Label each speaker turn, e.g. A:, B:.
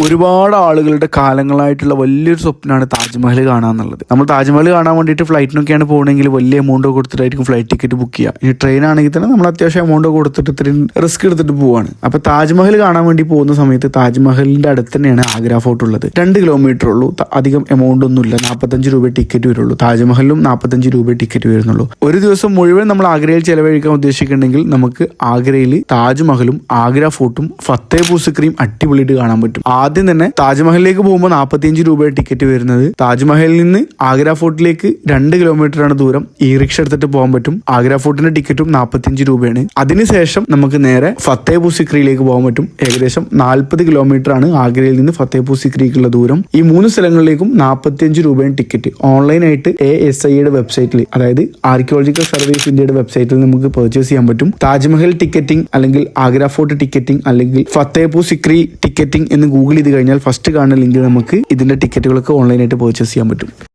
A: ഒരുപാട് ആളുകളുടെ കാലങ്ങളായിട്ടുള്ള വലിയൊരു സ്വപ്നമാണ് താജ്മഹൽ കാണാന്നുള്ളത്. നമ്മൾ താജ്മഹൽ കാണാൻ വേണ്ടിയിട്ട് ഫ്ലൈറ്റിനൊക്കെയാണ് പോകണമെങ്കിൽ വലിയ എമൗണ്ട് കൊടുത്തിട്ടായിരിക്കും ഫ്ലൈറ്റ് ടിക്കറ്റ് ബുക്ക് ചെയ്യുക. ഇനി ട്രെയിൻ ആണെങ്കിൽ തന്നെ നമ്മൾ അത്യാവശ്യം എമൗണ്ട് കൊടുത്തിട്ട് ഇത്രയും റിസ്ക് എടുത്തിട്ട് പോവാണ്. അപ്പൊ താജ്മഹൽ കാണാൻ വേണ്ടി പോകുന്ന സമയത്ത് താജ്മഹലിന്റെ അടുത്ത് തന്നെയാണ് ആഗ്ര ഫോർട്ട് ഉള്ളത്. രണ്ട് കിലോമീറ്റർ ഉള്ളൂ. അധികം എമൗണ്ട് ഒന്നുമില്ല. നാൽപ്പത്തഞ്ച് രൂപ ടിക്കറ്റ് വരുള്ളൂ. താജ്മഹലിലും നാൽപ്പത്തഞ്ച് രൂപ ടിക്കറ്റ് വരുന്നുള്ളൂ. ഒരു ദിവസം മുഴുവൻ നമ്മൾ ആഗ്രയിൽ ചെലവഴിക്കാൻ ഉദ്ദേശിക്കുന്നുണ്ടെങ്കിൽ നമുക്ക് ആഗ്രയിൽ താജ്മഹലും ആഗ്ര ഫോർട്ടും ഫത്തേപൂർ സിക്രിയും അടിപൊളിയിട്ട് കാണാൻ പറ്റും. ആദ്യം തന്നെ താജ്മഹലിലേക്ക് പോകുമ്പോൾ നാൽപ്പത്തിയഞ്ച് രൂപ ടിക്കറ്റ് വരുന്നത്. താജ്മഹലിൽ നിന്ന് ആഗ്ര ഫോർട്ടിലേക്ക് രണ്ട് കിലോമീറ്റർ ആണ് ദൂരം. ഈ റിക്ഷ എടുത്തിട്ട് പോകാൻ പറ്റും. ആഗ്ര ഫോർട്ടിന്റെ ടിക്കറ്റും നാൽപ്പത്തിയഞ്ച് രൂപയാണ്. അതിനുശേഷം നമുക്ക് നേരെ ഫത്തേപൂർ സിക്രിയിലേക്ക് പോകാൻ പറ്റും. ഏകദേശം നാൽപ്പത് കിലോമീറ്റർ ആണ് ആഗ്രയിൽ നിന്ന് ഫത്തേപൂർ സിക്രിക്കുള്ള ദൂരം. ഈ മൂന്ന് സ്ഥലങ്ങളിലേക്കും നാൽപ്പത്തിയഞ്ച് രൂപയാണ് ടിക്കറ്റ് ഓൺലൈനായിട്ട് എ എസ് ഐയുടെ വെബ്സൈറ്റിൽ അതായത് ആർക്കിയോളജിക്കൽ സർവീസ് ഇന്ത്യയുടെ വെബ്സൈറ്റിൽ നമുക്ക് പെർച്ചേസ് ചെയ്യാൻ പറ്റും. താജ്മഹൽ ടിക്കറ്റിംഗ് അല്ലെങ്കിൽ ആഗ്ര ഫോർട്ട് ടിക്കറ്റിംഗ് അല്ലെങ്കിൽ ഫത്തേപൂർ സിക്രി ടിക്കറ്റിംഗ് എന്ന് ഗൂഗിൾ ചെയ്ത് കഴിഞ്ഞാൽ ഫസ്റ്റ് കാണുന്ന ലിങ്കിൽ നമുക്ക് ഇതിന്റെ ടിക്കറ്റുകളൊക്കെ ഓൺലൈനായിട്ട് പർച്ചേസ് ചെയ്യാൻ പറ്റും.